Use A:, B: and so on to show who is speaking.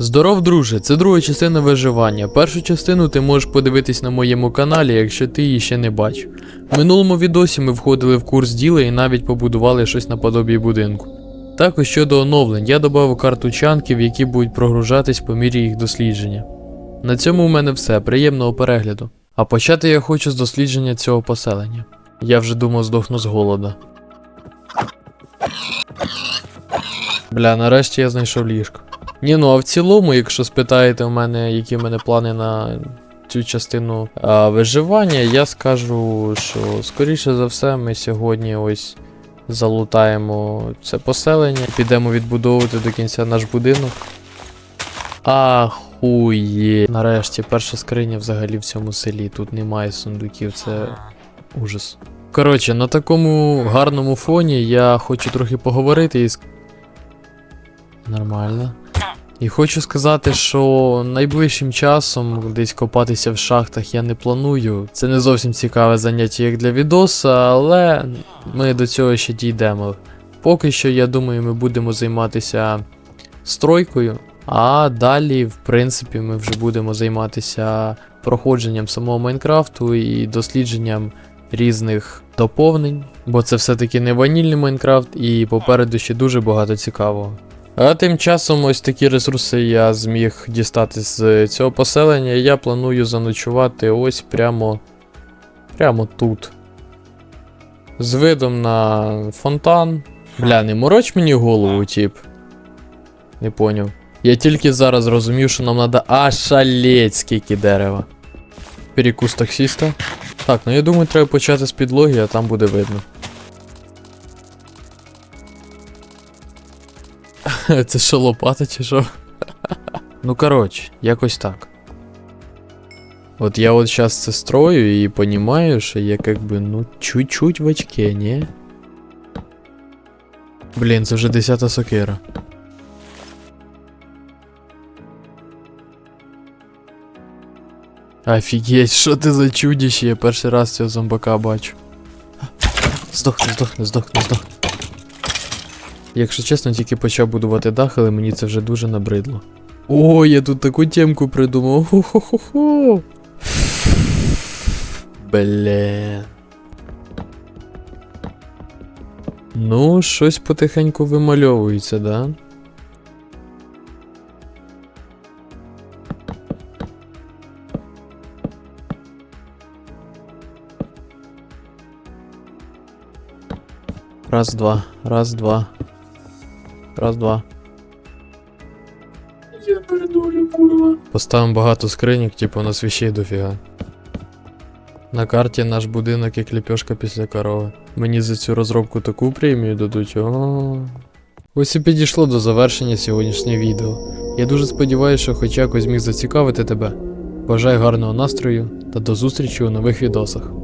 A: Здоров, друже, це друга частина виживання. Першу частину ти можеш подивитись на моєму каналі, якщо ти її ще не бачив. В минулому відосі ми входили в курс діла і навіть побудували щось наподобі будинку. Також щодо оновлень, я додав карту чанків, які будуть прогружатись по мірі їх дослідження. На цьому у мене все, приємного перегляду. А почати я хочу з дослідження цього поселення. Я вже думав здохну з голода. Бля, нарешті я знайшов ліжко. Ні, ну а в цілому, якщо спитаєте у мене, які в мене плани на цю частину а, виживання, я скажу, що скоріше за все ми сьогодні ось залутаємо це поселення, підемо відбудовувати до кінця наш будинок. Ахує. Нарешті, перша скриня взагалі в цьому селі. Тут немає сундуків, це ужас. Коротше, на такому гарному фоні я хочу трохи поговорити і. Нормально. І хочу сказати, що найближчим часом десь копатися в шахтах я не планую. Це не зовсім цікаве заняття як для відоса, але ми до цього ще дійдемо. Поки що, я думаю, ми будемо займатися стройкою, а далі, в принципі, ми вже будемо займатися проходженням самого Майнкрафту і дослідженням різних доповнень, бо це все-таки не ванільний Майнкрафт, і попереду ще дуже багато цікавого. А тим часом ось такі ресурси я зміг дістати з цього поселення. Я планую заночувати ось прямо. прямо тут. З видом на фонтан. Бля, не мороч мені голову, тип. Не поняв. Я тільки зараз зрозумів, що нам треба ошалеть скільки дерева. Перекус таксіста. Так, ну я думаю, треба почати з підлоги, а там буде видно. Це що лопата чи що? ну коротше, якось так. От я от сейчас це строю і понимаю, що я как бы, ну, чуть-чуть в очке, не? Блін, це вже 10 сокира. Офігеть, що ти за чудище, я перший раз цього зомбака бачу. Здохни, здохни, здохни, здохни. Якщо чесно, тільки почав будувати дах, але мені це вже дуже набридло. О, я тут таку темку придумав. Хо-хо-хо-хо. Блін. Ну, щось потихеньку вимальовується, да? Раз, два, раз, два. Раз, два. Я передолю, курва. Поставимо багато скриньок, типу на свіщей дофіга. На карті наш будинок як ліпешка після корови. Мені за цю розробку таку премію дадуть. О. Ось і підійшло до завершення сьогоднішнє відео. Я дуже сподіваюся, що хоч якось зміг зацікавити тебе. Бажаю гарного настрою та до зустрічі у нових відосах.